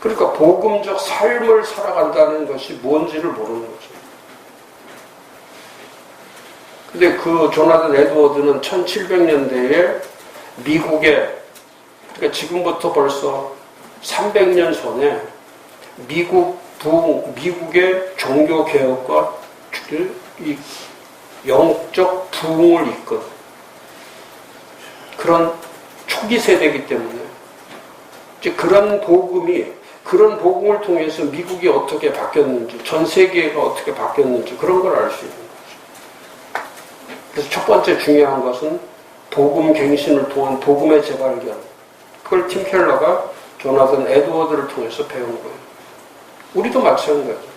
그러니까 복음적 삶을 살아간다는 것이 뭔지를 모르는 거죠. 근데 그 조나단 에드워드는 1700년대에 미국에 그러니까 지금부터 벌써 300년 전에 미국 부 미국의 종교 개혁과 이 영적 부흥을 이끈 그런 초기 세대이기 때문에 이제 그런 복음이 그런 복음을 통해서 미국이 어떻게 바뀌었는지 전 세계가 어떻게 바뀌었는지 그런 걸 알 수 있는 거죠. 그래서 첫 번째 중요한 것은 복음 갱신을 통한 복음의 재발견. 그걸 팀 켈러가 조나단 에드워드를 통해서 배운 거예요. 우리도 마찬가지죠.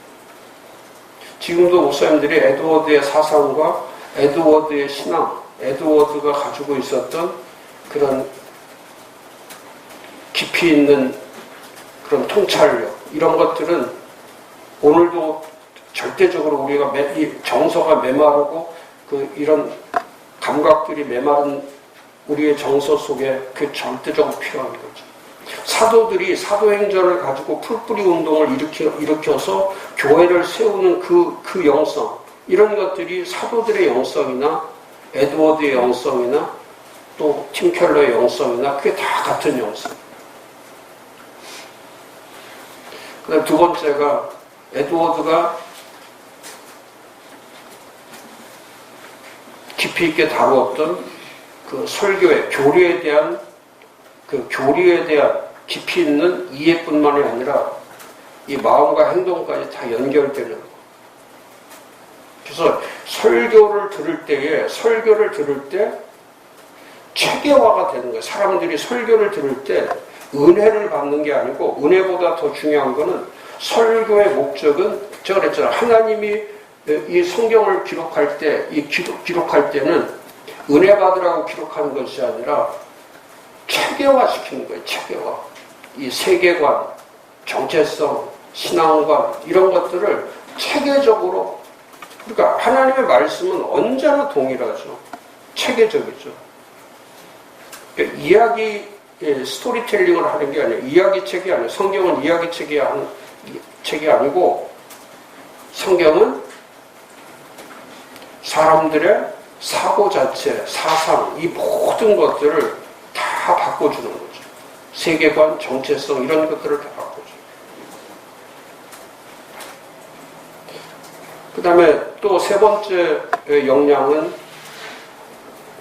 지금도 목사님들이 에드워드의 사상과 에드워드의 신앙, 에드워드가 가지고 있었던 그런 깊이 있는 그런 통찰력, 이런 것들은 오늘도 절대적으로 우리가 매, 이 정서가 메마르고 그 이런 감각들이 메마른 우리의 정서 속에 그 절대적으로 필요한 거죠. 사도들이 사도행전을 가지고 풀뿌리 운동을 일으켜, 일으켜서 교회를 세우는 그, 그 영성, 이런 것들이 사도들의 영성이나 에드워드의 영성이나 또 팀켈러의 영성이나 그게 다 같은 영성. 그 다음 두 번째가 에드워드가 깊이 있게 다루었던 그 설교의 교리에 대한 그 교리에 대한 깊이 있는 이해뿐만이 아니라 이 마음과 행동까지 다 연결되는 거. 그래서 설교를 들을 때에 설교를 들을 때 체계화가 되는 거예요. 사람들이 설교를 들을 때 은혜를 받는 게 아니고 은혜보다 더 중요한 거는 설교의 목적은 제가 그랬잖아요. 하나님이 이 성경을 기록할 때, 이 기록, 기록할 때는 은혜 받으라고 기록하는 것이 아니라 체계화 시키는 거예요. 체계화. 이 세계관, 정체성, 신앙관 이런 것들을 체계적으로 그러니까 하나님의 말씀은 언제나 동일하죠. 체계적이죠. 그러니까 이야기 예, 스토리텔링을 하는 게 아니에요. 이야기 책이 아니에요. 성경은 이야기 책이, 아니, 책이 아니고 성경은 사람들의 사고 자체, 사상, 이 모든 것들을 다 바꿔주는 거죠. 세계관, 정체성 이런 것들을 다 바꿔줘요. 그 다음에 또 세 번째 역량은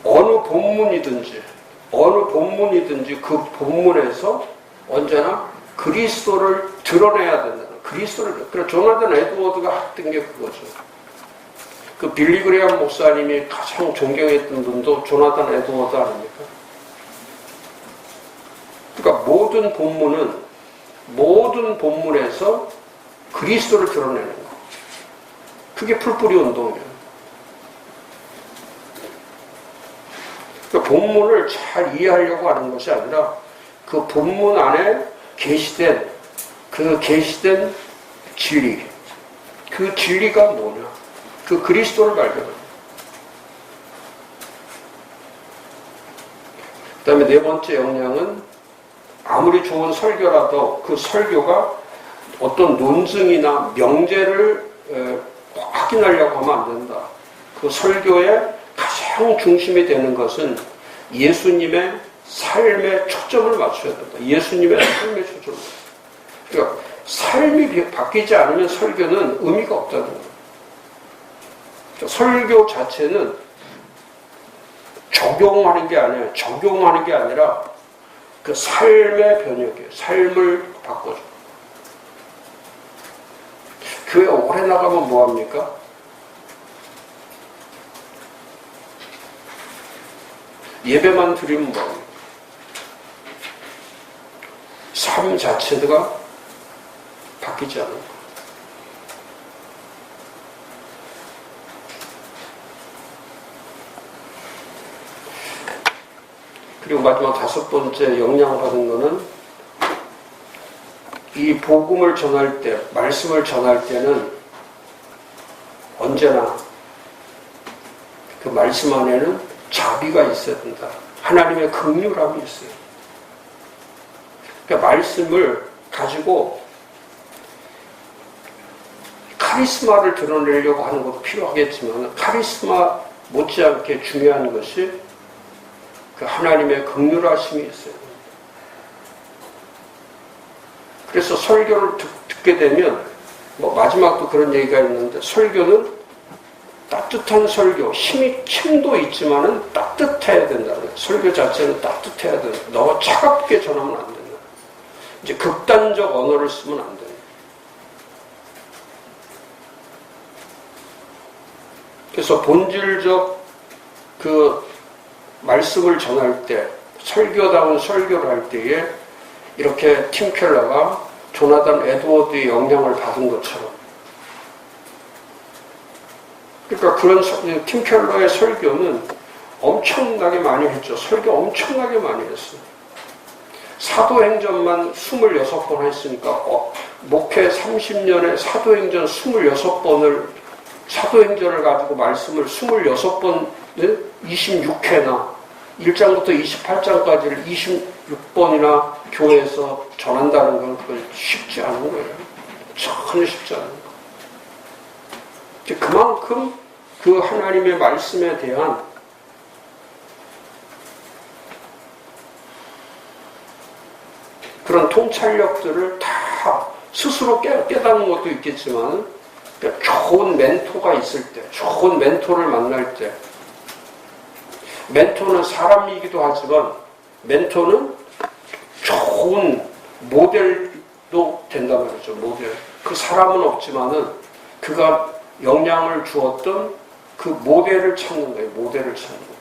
어느 본문이든지 어느 본문이든지 그 본문에서 언제나 그리스도를 드러내야 된다. 그리스도를 그래 조나단 에드워드가 했던 게 그거죠. 그 빌리그레암 목사님이 가장 존경했던 분도 조나단 에드워드 아닙니까? 그러니까 모든 본문은 모든 본문에서 그리스도를 드러내는 거. 그게 풀뿌리 운동이에요. 그 본문을 잘 이해하려고 하는 것이 아니라 그 본문 안에 계시된 그 계시된 진리 그 진리가 뭐냐 그 그리스도를 발견합니다. 그 다음에 네 번째 역량은 아무리 좋은 설교라도 그 설교가 어떤 논증이나 명제를 확인하려고 하면 안 된다. 그 설교의 가장 중심이 되는 것은 예수님의 삶의 초점을 맞춰야 된다. 예수님의 삶의 초점을. 그러니까 삶이 바뀌지 않으면 설교는 의미가 없다는 거예요. 그러니까 설교 자체는 적용하는 게 아니에요. 적용하는 게 아니라 그 삶의 변혁이에요. 삶을 바꿔줘. 교회 오래 나가면 뭐 합니까? 예배만 드리면 뭐? 삶 자체가 바뀌지 않는 거. 그리고 마지막 다섯 번째 영향받은 거는 이 복음을 전할 때, 말씀을 전할 때는 언제나 그 말씀 안에는 자비가 있어야 된다. 하나님의 긍휼함이 있어요. 그러니까 말씀을 가지고 카리스마를 드러내려고 하는 것도 필요하겠지만 카리스마 못지않게 중요한 것이 그 하나님의 극률하심이 있어요. 그래서 설교를 듣, 듣게 되면 뭐 마지막도 그런 얘기가 있는데 설교는 따뜻한 설교, 힘이 힘도 있지만은 따뜻해야 된다는. 설교 자체는 따뜻해야 된다. 너무 차갑게 전하면 안 된다. 이제 극단적 언어를 쓰면 안 된다. 그래서 본질적 그 말씀을 전할 때, 설교다운 설교를 할 때에 이렇게 팀 켈러가 조나단 에드워드의 영향을 받은 것처럼 그러니까 그런 서- 팀 켈러의 설교는 엄청나게 많이 했죠. 설교 엄청나게 많이 했어요. 사도행전만 26번 했으니까 어, 목회 30년에 사도행전 26번을 사도행전을 가지고 말씀을 26번 26회나 1장부터 28장까지를 26번이나 교회에서 전한다는 건 쉽지 않은 거예요. 전혀 쉽지 않은 거예요. 그만큼 그 하나님의 말씀에 대한 그런 통찰력들을 다 스스로 깨, 깨닫는 것도 있겠지만 좋은 멘토가 있을 때, 좋은 멘토를 만날 때 멘토는 사람이기도 하지만 멘토는 좋은 모델도 된단 말이죠. 모델. 그 사람은 없지만은 그가 영향을 주었던 그 모델을 찾는 거예요. 모델을 찾는 거예요.